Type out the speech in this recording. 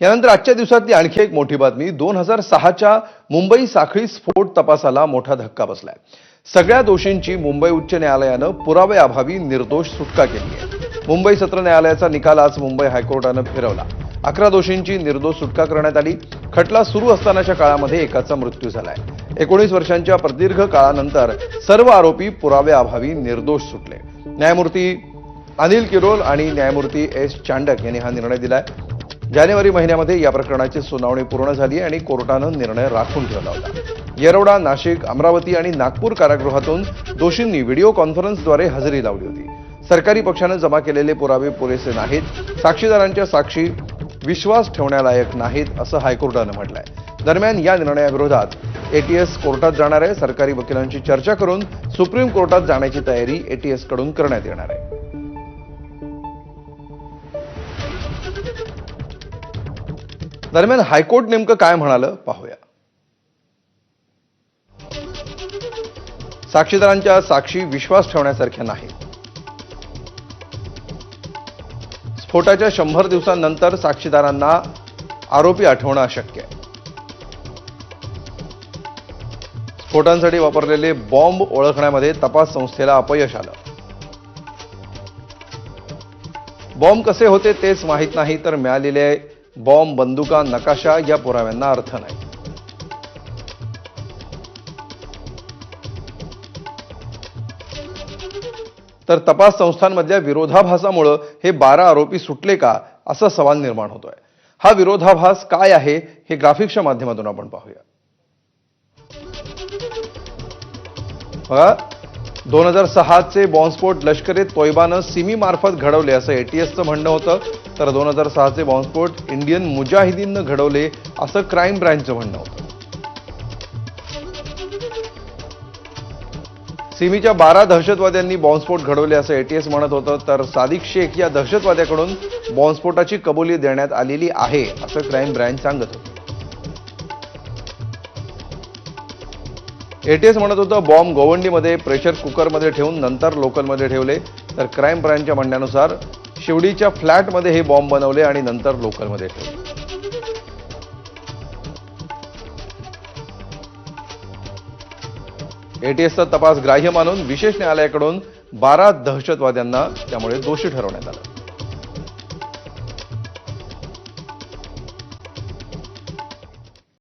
यानंतर आजच्या दिवसातली आणखी एक मोठी बातमी. दोन हजार सहाच्या मुंबई साखळी स्फोट तपासाला मोठा धक्का बसलाय. सगळ्या दोषींची मुंबई उच्च न्यायालयानं पुराव्याअभावी निर्दोष सुटका केली आहे. मुंबई सत्र न्यायालयाचा निकाल आज मुंबई हायकोर्टानं फिरवला. अकरा दोषींची निर्दोष सुटका करण्यात आली. खटला सुरू असतानाच्या काळामध्ये एकाचा मृत्यू झालाय. एकोणीस वर्षांच्या प्रदीर्घ काळानंतर सर्व आरोपी पुराव्याअभावी निर्दोष सुटले. न्यायमूर्ती अनिल किरोल आणि न्यायमूर्ती एस चांडक यांनी हा निर्णय दिलाय. जानेवारी महिन्यामध्ये या प्रकरणाची सुनावणी पूर्ण झाली आणि कोर्टानं निर्णय राखून ठेवला होता. येरवडा नाशिक अमरावती आणि नागपूर कारागृहातून दोषींनी व्हिडिओ कॉन्फरन्सद्वारे हजेरी लावली होती. सरकारी पक्षानं जमा केलेले पुरावे पुरेसे नाहीत. साक्षीदारांच्या साक्षी विश्वास ठेवण्यालायक नाहीत असं हायकोर्टानं म्हटलंय. दरम्यान या निर्णयाविरोधात एटीएस कोर्टात जाणार आहे. सरकारी वकिलांची चर्चा करून सुप्रीम कोर्टात जाण्याची तयारी एटीएसकडून करण्यात येणार आहे. दरम्यान हायकोर्ट नेमकं काय म्हणालं पाहूया. साक्षीदारांच्या साक्षी विश्वास ठेवण्यासारख्या नाहीत स्फोटाच्या शंभर दिवसांनंतर साक्षीदारांना आरोपी आठवणं अशक्य आहे. स्फोटांसाठी वापरलेले बॉम्ब ओळखण्यामध्ये तपास संस्थेला अपयश आलं. बॉम्ब कसे होते तेच माहीत नाही तर मिळालेले बॉम्ब बंदुका नकाशा या पुराव्यांना अर्थ नाही. तर तपास संस्थांमधल्या विरोधाभासामुळं हे बारा आरोपी सुटले का असा सवाल निर्माण होतोय. हा विरोधाभास काय आहे हे ग्राफिक्सच्या माध्यमातून आपण पाहूया. दोन हजार सहाचे बॉम्बस्फोट लष्करे तोयबानं सिमीमार्फत घडवले असं एटीएसचं म्हणणं होतं. तर दोन हजार सहाचे बॉम्बस्फोट इंडियन मुजाहिदीननं घडवले असं क्राईम ब्रँचचं म्हणणं होतं. सिमीच्या बारा दहशतवाद्यांनी बॉम्बस्फोट घडवले असं एटीएस म्हणत होतं. तर सादिक शेख या दहशतवाद्याकडून बॉम्बस्फोटाची कबुली देण्यात आलेली आहे असं क्राईम ब्रँच सांगत होतं. एटीएस म्हणत होतं बॉम्ब गोवंडीमध्ये प्रेशर कुकरमध्ये ठेवून नंतर लोकलमध्ये ठेवले. तर क्राईम ब्रँचच्या म्हणण्यानुसार शिवडीच्या फ्लॅटमध्ये हे बॉम्ब बनवले आणि नंतर लोकलमध्ये ठेवले. एटीएसचा तपास ग्राह्य मानून विशेष न्यायालयाकडून बारा दहशतवाद्यांना त्यामुळे दोषी ठरवण्यात आलं.